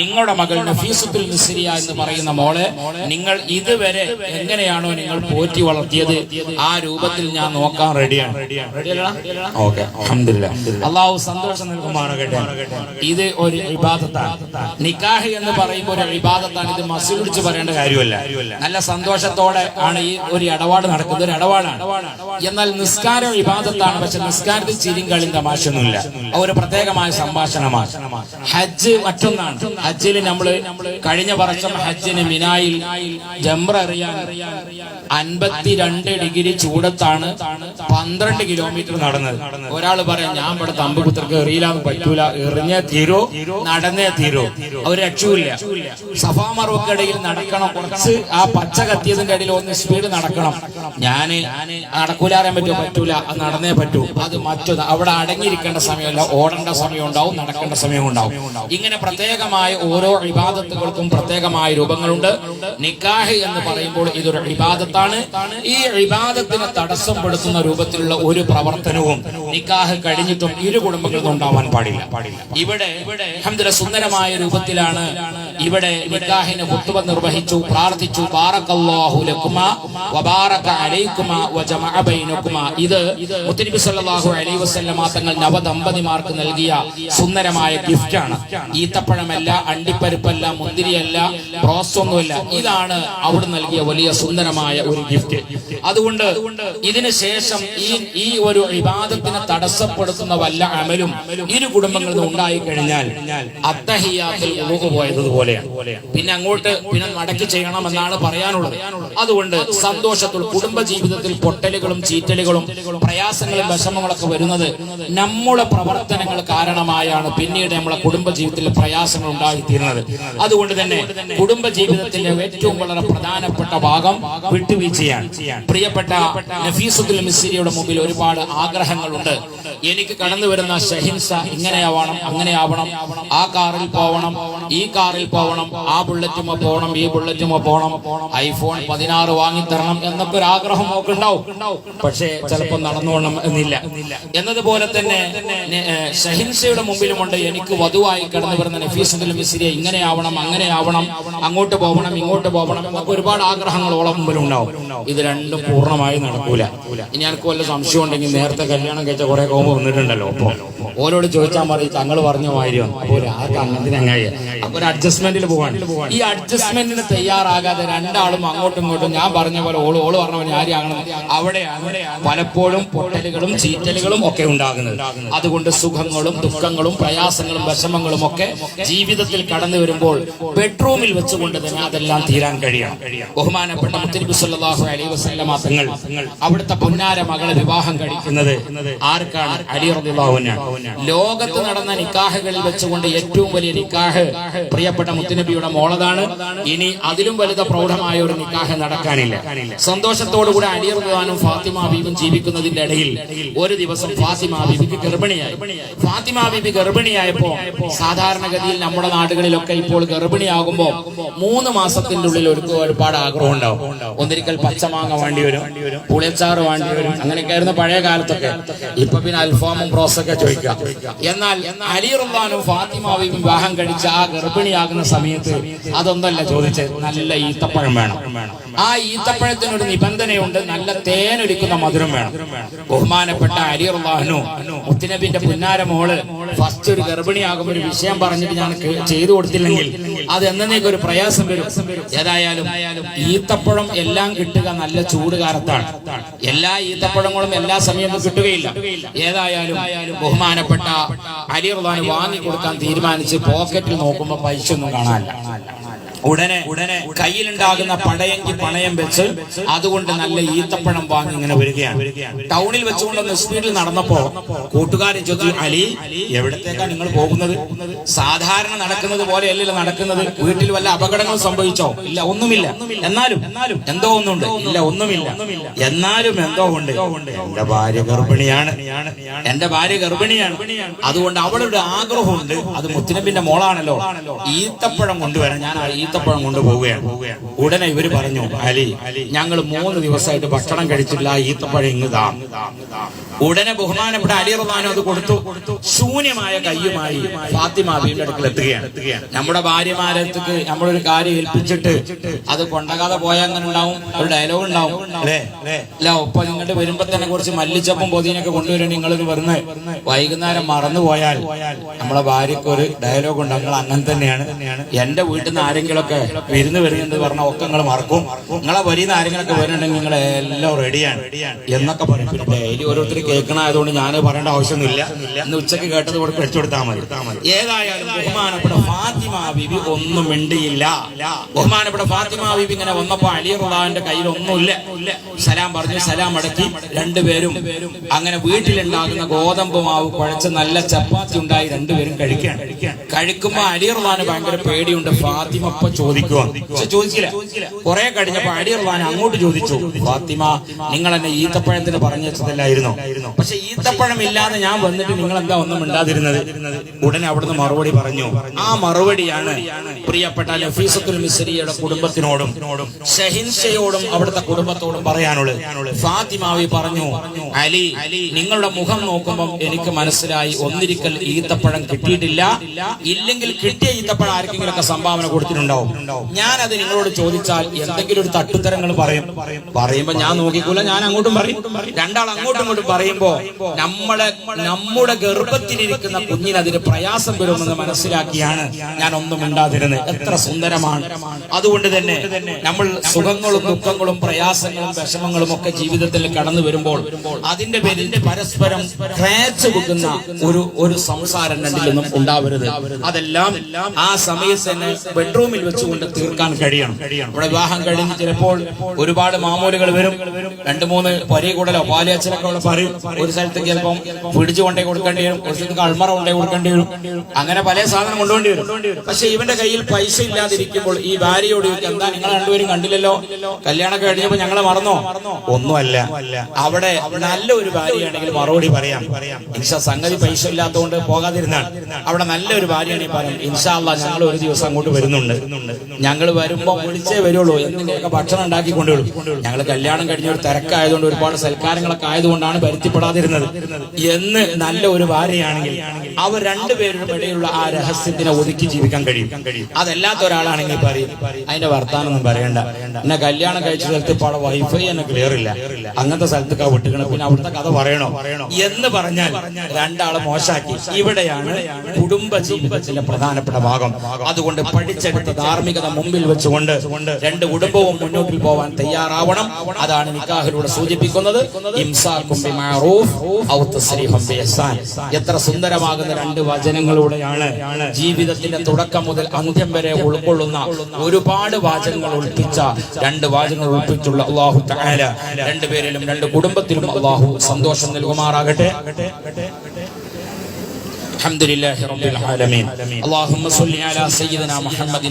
നിങ്ങളുടെ മകൾ നഫീസത്തുൽ മിസ്രിയ എന്ന് പറയുന്ന മോളെ നിങ്ങൾ ഇതുവരെ എങ്ങനെയാണോ നിങ്ങൾ പോറ്റി വളർത്തിയത്? ആ രൂപത്തിൽ ഞാൻ നോക്കാൻ റെഡിയാണ്. ഓക്കെ അള്ളാഹു സന്തോഷം നൽകുമാറാകട്ടെ. ഇത് ഒരു ഇബാദത്താണ്. നിക്കാഹ് എന്ന് പറയുമ്പോൾ ഒരു ഇബാദത്താണ്. ഇത് മസിൽ പിടിച്ച് പറയേണ്ട കാര്യമല്ല. നല്ല സന്തോഷത്തോടെ ആണ് ഈ ഒരു ഇടപാട് നടക്കുന്നത്. ഒരു ഇടപാടാണ്. എന്നാൽ നിസ്കാരം ഇബാദത്താണ്. പക്ഷെ നിസ്കാരത്തിൽ ചിരിയും കളിയും തമാശയൊന്നുമില്ല. ഒരു പ്രത്യേകമായ സംഭാഷണമാണ്. ഹജ്ജ് മറ്റൊന്നാണ്. ഹജ്ജിൽ നമ്മൾ കഴിഞ്ഞ വർഷം ഹജ്ജിന് മിനായിൽ ജംറ അറിയാൻ അൻപത്തിരണ്ട് ഡിഗ്രി ചൂടത്താണ് പന്ത്രണ്ട് കിലോമീറ്റർ നടന്നത്. ഒരാൾ പറയാം ഞാൻ ഇവിടെ തമ്പുപുത്രക്ക് എറിയില്ലാന്ന് പറ്റൂല. എറിഞ്ഞേ തീരോ നടന്നേ തീരോ. അവർ രക്ഷയില്ല സഫാ മറുവക്കടയിൽ നടക്കണം. കുറച്ച് ആ പച്ച കത്തിയതിന്റെ ഇടയിൽ ഒന്ന് സ്പീഡ് നടക്കണം. ഞാൻ നടക്കൂല പറ്റുമോ? പറ്റൂല. നടന്നേ പറ്റൂ. അത് മറ്റൊന്ന്. അവിടെ അടങ്ങിയിരിക്കേണ്ട സമയമല്ല. ഓടേണ്ട സമയം ഉണ്ടാവും നടക്കേണ്ട സമയം ഉണ്ടാവും. ഇങ്ങനെ പ്രത്യേകമായ ഓരോ ഇബാദത്തുകൾക്കും പ്രത്യേകമായ രൂപങ്ങളുണ്ട് നിക്കാഹ് എന്ന് പറയുമ്പോൾ ഇതൊരു ഇബാദത്താണ് ഈ ഇബാദത്തിനെ തടസ്സപ്പെടുത്തുന്ന രൂപത്തിലുള്ള ഒരു പ്രവർത്തനവും നിക്കാഹ് കഴിഞ്ഞിട്ടും ഇരു കുടുംബങ്ങൾക്കും ഉണ്ടാവാൻ പാടില്ല ഇവിടെ ഇവിടെ സുന്ദരമായ രൂപത്തിലാണ് ഇവിടെ നിക്കാഹിന് കുത്തുവ നിർവഹിച്ചു പ്രാർത്ഥിച്ചു ബാറക്കല്ലാഹു ഇത് തങ്ങൾ നവദമ്പതിമാർക്ക് നൽകിയ സുന്ദരമായ ഗിഫ്റ്റ് ഗിഫ്റ്റാണ്. ഈത്തപ്പഴമല്ല അണ്ടിപ്പരിപ്പല്ല മുന്തിരിയല്ല റോസ് ഒന്നുമില്ല ഇതാണ് അവിടെ നൽകിയ വലിയ സുന്ദരമായ ഒരു ഗിഫ്റ്റ്. അതുകൊണ്ട് ഇതിനു ശേഷം ഈ ഈ ഒരു ഇബാദത്തിനെ തടസ്സപ്പെടുത്തുന്ന വല്ല അമലും ഇരു കുടുംബങ്ങളിൽ നിന്ന് ഉണ്ടായി അത്തഹിയാത്തിൽ ഉറുകു പോയതുപോലെയാണ് പിന്നെ അങ്ങോട്ട് പിന്നെ മടക്കി ചെയ്യണമെന്നാണ് പറയാനുള്ളത്. അതുകൊണ്ട് സന്തോഷത്തിൽ കുടുംബ ജീവിതത്തിൽ പൊട്ടലുകളും ചീറ്റലുകളും പ്രയാസങ്ങളും വിഷമങ്ങളൊക്കെ വരുന്നത് നമ്മുടെ പ്രവർത്തനങ്ങൾ കാരണമായാണ് പിന്നീട് നമ്മളെ കുടുംബ ജീവിതത്തിൽ പ്രയാസങ്ങൾ ഉണ്ടായിത്തീരുന്നത്. അതുകൊണ്ട് തന്നെ കുടുംബ ജീവിതത്തിന്റെ ഏറ്റവും വളരെ പ്രധാനപ്പെട്ട ഭാഗം വിട്ടുവീഴ്ചയാണ്. പ്രിയപ്പെട്ട നഫീസുദ്ദുൽ മിസ്രിയുടെ മുമ്പിൽ ഒരുപാട് ആഗ്രഹങ്ങളുണ്ട്. എനിക്ക് കടന്നു വരുന്ന ഷഹിൻസ ഇങ്ങനെയാവണം അങ്ങനെയാവണം ആ കാറിൽ പോവണം ഈ കാറിൽ പോവണം ആ ബുള്ളറ്റുമ പോകണം ഈ ബുള്ളറ്റുമ പോകണം. ഐഫോൺ പതിനാറ് വാങ്ങി തരണം എന്നൊക്കെ ഒരു ആഗ്രഹം ഒക്കെ ഉണ്ടാവും പക്ഷേ ചിലപ്പോൾ നടന്നോണം എന്നില്ല. എന്നതുപോലെ തന്നെ ഷഹിൻസയുടെ മുമ്പിലുമുണ്ട്. എനിക്ക് വധുവായി കടന്നു വരുന്ന നഫീസുദ്ദുൽ മിസ്രിയെ ഇങ്ങനെ ആവണം അങ്ങനെ ആവണം അങ്ങോട്ട് പോകണം ഇങ്ങോട്ട് പോകണം എന്നൊക്കെ ഒരുപാട് ആഗ്രഹങ്ങൾ ഓളം മുമ്പിലുണ്ടാവും. ഇത് രണ്ടും പൂർണമായി നടക്കൂല. ഇനി എനിക്ക് വല്ല സംശയം ഉണ്ടെങ്കിൽ നേരത്തെ കല്യാണം കഴിച്ച കുറെ കോമ്പ് വന്നിട്ടുണ്ടല്ലോ. അപ്പോൾ ഓരോട് ചോദിച്ചാൽ മതി തങ്ങൾ പറഞ്ഞ മാതിരിയാണ്. അപ്പോൾ ആർക്ക് അങ്ങനെ ഒരു അഡ്ജസ്റ്റ്മെന്റിൽ പോവാണ്. ഈ അഡ്ജസ്റ്റ്മെന്റിന് തയ്യാറാകാതെ രണ്ടാളും അങ്ങോട്ടും ഇങ്ങോട്ടും ഞാൻ പറഞ്ഞ പോലെ ഓൾ ഓൾ പറഞ്ഞ പോലെ ആരെയാണ് അവിടെ അവിടെയാണ് പലപ്പോഴും പൊട്ടലുകളും ചീറ്റലുകളും ഒക്കെ ഉണ്ടാകുന്നത്. അതുകൊണ്ട് സുഖങ്ങളും ദുഃഖങ്ങളും പ്രയാസങ്ങളും വിഷമങ്ങളും ഒക്കെ ജീവിതത്തിൽ കടന്നു വരുമ്പോൾ ബെഡ്റൂമിൽ വെച്ചുകൊണ്ട് തന്നെ അതെല്ലാം തീരാൻ കഴിയണം. ബഹുമാനപ്പെട്ട മുത്തനബി സല്ലല്ലാഹു അലൈഹി വസല്ലമ തങ്ങൾ അവിടുത്തെ പൊന്നാര മകളെ വിവാഹം കഴിക്കുന്നത് ആർക്കാണ്? അലി അൻഹു. ലോകത്ത് നടന്ന നിക്കാഹുകളിൽ വെച്ചുകൊണ്ട് ഏറ്റവും വലിയ നിക്കാഹ് പ്രിയപ്പെട്ട മുത്തുനബിയുടെ മോളതാണ്. ഇനി അതിലും വലുത പ്രൗഢമായ ഒരു നിക്കാഹ് നടക്കാനില്ല. സന്തോഷത്തോടുകൂടെ അലി റളിയല്ലാഹുവും ഫാത്തിമ ബീബും ജീവിക്കുന്നതിന്റെ ഇടയിൽ ഒരു ദിവസം ഫാത്തിമ ബീബിക്ക് ഗർഭിണിയായി. ഫാത്തിമ ബീബി ഗർഭിണിയായപ്പോ സാധാരണഗതിയിൽ നമ്മുടെ നാടുകളിലൊക്കെ ഇപ്പോൾ ഗർഭിണിയാകുമ്പോ മൂന്ന് മാസത്തിന്റെ ഉള്ളിൽ ഒരു ഒരുപാട് ആഗ്രഹം ഉണ്ടാവും. ഒന്നിരിക്കൽ പച്ചമാങ്ങ വേണ്ടി വരും പുളിയച്ചാറ് വേണ്ടി വരും അങ്ങനെയൊക്കെ ആയിരുന്നു പഴയ കാലത്തൊക്കെ. ഇപ്പൊ പിന്നെ അൽഫാമും ബ്രോസൊക്കെ ചോദിക്കാം. എന്നാൽ അലി റുല്ലാനും ഫാത്തിമാവിയും വിവാഹം കഴിച്ച ആ ഗർഭിണിയാകുന്ന സമയത്ത് അതൊന്നല്ല ചോദിച്ചത് നല്ല ഈത്തപ്പഴം വേണം. ആ ഈത്തപ്പഴത്തിനൊരു നിബന്ധനയുണ്ട് നല്ല തേനൊരുക്കുന്ന മധുരം വേണം. ബഹുമാനപ്പെട്ട അലി മുത്തിനബിന്റെ പുന്നാര മോൾ ഫസ്റ്റ് ഒരു ഗർഭിണിയാകുമ്പോൾ ഒരു വിഷയം പറഞ്ഞിട്ട് ഞാൻ ചെയ്തു കൊടുത്തില്ലെങ്കിൽ അത് എന്നേക്ക് ഒരു പ്രയാസം വരും. ഏതായാലും ഈത്തപ്പഴം എല്ലാം കിട്ടുക നല്ല ചൂട് കാലത്താണ് എല്ലാ ഈത്തപ്പഴങ്ങളും എല്ലാ സമയത്തും കിട്ടുകയില്ല. ഏതായാലും ബഹുമാനപ്പെട്ട അലി വാങ്ങി വാങ്ങിക്കൊടുക്കാൻ തീരുമാനിച്ച് പോക്കറ്റിൽ നോക്കുമ്പോൾ പൈസ ഒന്നും കാണാനില്ല. ഉടനെ ഉടനെ കയ്യിലുണ്ടാകുന്ന പടയെങ്കിൽ പണയം വെച്ച് അതുകൊണ്ട് നല്ല ഈത്തപ്പഴം വാങ്ങി ഇങ്ങനെ വരികയാണ്. ടൗണിൽ വെച്ചുകൊണ്ടൊന്ന് സ്പീഡിൽ നടന്നപ്പോ കൂട്ടുകാരൻ ചോദിച്ചു അലി എവിടത്തേക്കാണ് നിങ്ങൾ പോകുന്നത്? സാധാരണ നടക്കുന്നത് പോലെയല്ലല്ലോ നടക്കുന്നത്. വീട്ടിൽ വല്ല അപകടങ്ങൾ സംഭവിച്ചോ? ഇല്ല ഒന്നുമില്ല. എന്നാലും എന്നാലും എന്തോ ഒന്നുണ്ട്. ഇല്ല ഒന്നുമില്ല. എന്നാലും എന്തോ ഉണ്ട്. എന്റെ ഭാര്യ ഗർഭിണിയാണ്. എന്റെ ഭാര്യ ഗർഭിണിയാണ്. അതുകൊണ്ട് അവളുടെ ആഗ്രഹമുണ്ട്. അത് മുത്തിനപ്പിന്റെ മോളാണല്ലോ. ഈത്തപ്പഴം കൊണ്ടുവരാൻ. ഞാൻ ആ ഈത്തപ്പഴം കൊണ്ടുപോവുകയാണ്. ഉടനെ ഇവർ പറഞ്ഞു അലി ഞങ്ങൾ മൂന്ന് ദിവസമായിട്ട് ഭക്ഷണം കഴിച്ചില്ല ഈത്തപ്പഴം ഇങ്ങ് ഇങ്ങുതാ ഉടനെ ബഹുമാനപ്പെട്ട അലി റഹ്മാനും അത് കൊടുത്തു. ശൂന്യമായ കയ്യുമായി ഫാത്തിമ ബീവിന്റെ അടുക്കൽ എത്തുകയാണ്. നമ്മുടെ ഭാര്യമാരത്തേക്ക് നമ്മളൊരു കാര്യം ഏൽപ്പിച്ചിട്ട് അത് കൊണ്ടകാതെ പോയാൽ അങ്ങനെ ഉണ്ടാവും. ഒരു ഡയലോഗ് ഉണ്ടാവും. അല്ലേ? ഒപ്പം ഇങ്ങോട്ട് വരുമ്പോ തന്നെ കുറച്ച് മല്ലിച്ചപ്പും പൊതിനൊക്കെ കൊണ്ടുവരും നിങ്ങൾ വരുന്നത് വൈകുന്നേരം മറന്നു പോയാൽ നമ്മളെ ഭാര്യക്ക് ഒരു ഡയലോഗ് ഉണ്ട്. നിങ്ങൾ അങ്ങനെ തന്നെയാണ്. എന്റെ വീട്ടിൽ നിന്ന് ആരെങ്കിലൊക്കെ വിരുന്ന് വരുന്നത് പറഞ്ഞ ഒക്കെ നിങ്ങൾ മറക്കും. നിങ്ങളെ വരിന്ന് ആരെങ്കിലൊക്കെ വരുന്നുണ്ടെങ്കിൽ നിങ്ങൾ എല്ലാം റെഡിയാണ് എന്നൊക്കെ പറയും. ഡെയിലി ഓരോരുത്തർ കേൾക്കണായതുകൊണ്ട് ഞാൻ പറയേണ്ട ആവശ്യമൊന്നുമില്ല. ഇന്ന് ഉച്ചയ്ക്ക് കേട്ടത് ഇവിടെ കഴിച്ചു കൊടുത്താൽ മതി. ഏതായാലും ബഹുമാനപ്പെട്ട ഫാത്തിമ ബിബി ഒന്നും മിണ്ടിയില്ല. ബഹുമാനപ്പെട്ട ഫാത്തിമ ബിബി ഇങ്ങനെ വന്നപ്പോ അലി റുദാന്റെ കയ്യിൽ ഒന്നുമില്ല സലാം പറഞ്ഞു സലാം അടക്കി. രണ്ടുപേരും അങ്ങനെ വീട്ടിലുണ്ടാകുന്ന ഗോതമ്പ് മാവ് കുഴച്ച് നല്ല ചപ്പാത്തി ഉണ്ടായി രണ്ടുപേരും കഴിക്കാൻ. കഴിക്കുമ്പോ അലി റുദാന് ഭയങ്കര പേടിയുണ്ട്. ഫാത്തിമ ഇപ്പൊ ചോദിക്കുക ചോദിച്ചില്ല. കുറെ കഴിഞ്ഞപ്പോ അലി റുദാൻ അങ്ങോട്ട് ചോദിച്ചു ഫാത്തിമ നിങ്ങൾ എന്നെ ഈത്തപ്പഴത്തിന് പറഞ്ഞു വെച്ചതല്ലായിരുന്നോ? പക്ഷെ ഈത്തപ്പഴം ഇല്ലാതെ ഞാൻ വന്നിട്ട് നിങ്ങൾ എന്താ ഒന്നും മിണ്ടാതിരുന്നത്? ഉടനെ അവിടുന്ന് മറുപടി പറഞ്ഞു. ആ മറുപടിയാണ് പ്രിയപ്പെട്ട ലഫീസത്തുൽ മിസ്രിയുടെ കുടുംബത്തിനോടും ഷഹിൻഷയോടും അവിടുത്തെ കുടുംബത്തോടും പറയാനുള്ളത്. ഫാത്തിമാവി പറഞ്ഞു അലി നിങ്ങളുടെ മുഖം നോക്കുമ്പോൾ എനിക്ക് മനസ്സിലായി ഒന്നിരിക്കൽ ഈത്തപ്പഴം കിട്ടിയിട്ടില്ല. ഇല്ലെങ്കിൽ കിട്ടിയ ഈത്തപ്പഴം ആർക്കെങ്കിലും ഒക്കെ സംഭാവന കൊടുത്തിട്ടുണ്ടാവും. ഞാൻ അത് നിങ്ങളോട് ചോദിച്ചാൽ എന്തെങ്കിലും ഒരു തട്ടുത്തരങ്ങൾ പറയും. പറയുമ്പോ ഞാൻ നോക്കിക്കൂല ഞാൻ അങ്ങോട്ടും പറയും. രണ്ടാൾ അങ്ങോട്ടും ഇങ്ങോട്ടും പറയുമ്പോ നമ്മളെ നമ്മുടെ ഗർഭത്തിലിരിക്കുന്ന കുഞ്ഞിന് അതിന് പ്രയാസം വരുമെന്ന് മനസ്സിലാക്കിയാണ് ഞാൻ ഒന്നും ഉണ്ടാതിരുന്നത് എത്ര സുന്ദരമാണ്. അതുകൊണ്ട് തന്നെ നമ്മൾ സുഖങ്ങളും ദുഃഖങ്ങളും പ്രയാസങ്ങളും വിഷമങ്ങളും ഒക്കെ ജീവിതത്തിൽ കടന്നു വരുമ്പോൾ അതിന്റെ പേരിൽ പരസ്പരം ക്രാച്ച് വെക്കുന്ന ഒരു ഒരു സംസാരം രണ്ടിലൊന്നും ഉണ്ടാവരുത്. അതെല്ലാം ആ സമയത്ത് തന്നെ ബെഡ്റൂമിൽ വെച്ചുകൊണ്ട് തീർക്കാൻ കഴിയണം. ഇവിടെ വിവാഹം കഴിഞ്ഞ് ചിലപ്പോൾ ഒരുപാട് മാമൂലുകൾ വരും. രണ്ടു മൂന്ന് പരി കൂടലോ പാലിയച്ചലൊക്കെ ഉള്ള പറയും ഒരു സ്ഥലത്ത് ചിലപ്പം പിടിച്ചു കൊണ്ടേ കൊടുക്കേണ്ടി വരും ഒരു സ്ഥലത്ത് അൾമറ കൊണ്ടേ കൊടുക്കേണ്ടി വരും. അങ്ങനെ പല സാധനം കൊണ്ടുവേണ്ടി വരും. പക്ഷെ ഇവന്റെ കയ്യിൽ പൈസ ഇല്ലാതിരിക്കുമ്പോൾ ഈ ഭാര്യയോട് എന്താ നിങ്ങൾ രണ്ടുപേരും കണ്ടില്ലല്ലോ? കല്യാണമൊക്കെ കഴിഞ്ഞപ്പോ ഞങ്ങളെ മറന്നോ? ഒന്നുമല്ല. അവിടെ നല്ല ഒരു ഭാര്യയാണെങ്കിൽ മറുപടി പറയാം. ഇൻഷാ സംഗതി പൈസ ഇല്ലാത്തതുകൊണ്ട് പോകാതിരുന്നാണ് അവിടെ നല്ലൊരു ഭാര്യയാണെങ്കിൽ പറയാം ഇൻഷാല്ല ഞങ്ങൾ ഒരു ദിവസം അങ്ങോട്ട് വരുന്നുണ്ട്. ഞങ്ങൾ വരുമ്പോ വിളിച്ചേ വരുള്ളൂ. എന്തെങ്കിലുമൊക്കെ ഭക്ഷണം ഉണ്ടാക്കി കൊണ്ടുവരും. ഞങ്ങൾ കല്യാണം കഴിഞ്ഞ ഒരു തിരക്കായതുകൊണ്ട് ഒരുപാട് സൽക്കാരങ്ങളൊക്കെ ആയതുകൊണ്ടാണ് വരുത്തിപ്പെടാതിരുന്നത് എന്ന് നല്ല ഒരു ഭാര്യയാണെങ്കിൽ അവർ രണ്ടുപേരുടെ ഇടയിലുള്ള ആ രഹസ്യത്തിനെ ഒതുക്കി ജീവിക്കാൻ കഴിയും. അതല്ലാത്ത ഒരാളാണെങ്കിൽ പറയും അതിന്റെ വർത്താനൊന്നും പറയണ്ട. എന്നെ കല്യാണം കഴിച്ച സ്ഥലത്ത് ഇപ്പോൾ വൈഫൈ എന്നെ ക്ലിയർ ഇല്ല അങ്ങനത്തെ സ്ഥലത്തൊക്കെ വിട്ടുകണം പിന്നെ അവിടുത്തെ കഥ പറയണോ? എന്ന് പറഞ്ഞാൽ രണ്ടാളെ മോശാക്കി ഇവിടെയാണ് കുടുംബ ജീവിതത്തിന്റെ പ്രധാനപ്പെട്ട ഭാഗം. അതുകൊണ്ട് പഠിച്ചെടുത്ത ധാർമ്മികത മുമ്പിൽ വെച്ചുകൊണ്ട് രണ്ട് കുടുംബവും മുന്നോട്ടിൽ പോവാൻ തയ്യാറാവണം. അതാണ് നിക്കാഹിലൂടെ സൂചിപ്പിക്കുന്നത്. ഇംസാക്കും ബിമഅറൂഫ് ഔ തസ്രീഹും ബിഇഹ്സാൻ. എത്ര സുന്ദരമാകുന്ന രണ്ട് വചനങ്ങളിലൂടെയാണ് ജീവിതത്തിന്റെ തുടക്കം മുതൽ അന്ത്യം വരെ ഉൾക്കൊള്ളുന്ന ഒരുപാട് വാചകങ്ങൾ ഉൾപ്പിച്ച രണ്ട് വാചകങ്ങൾ ഉൾപ്പിച്ചുള്ള അള്ളാഹു തആല രണ്ടുപേരിലും രണ്ട് കുടുംബത്തിലും അള്ളാഹു സന്തോഷം നൽകുമാറാകട്ടെ الحمد لله رب العالمين اللهم صل على سيدنا محمد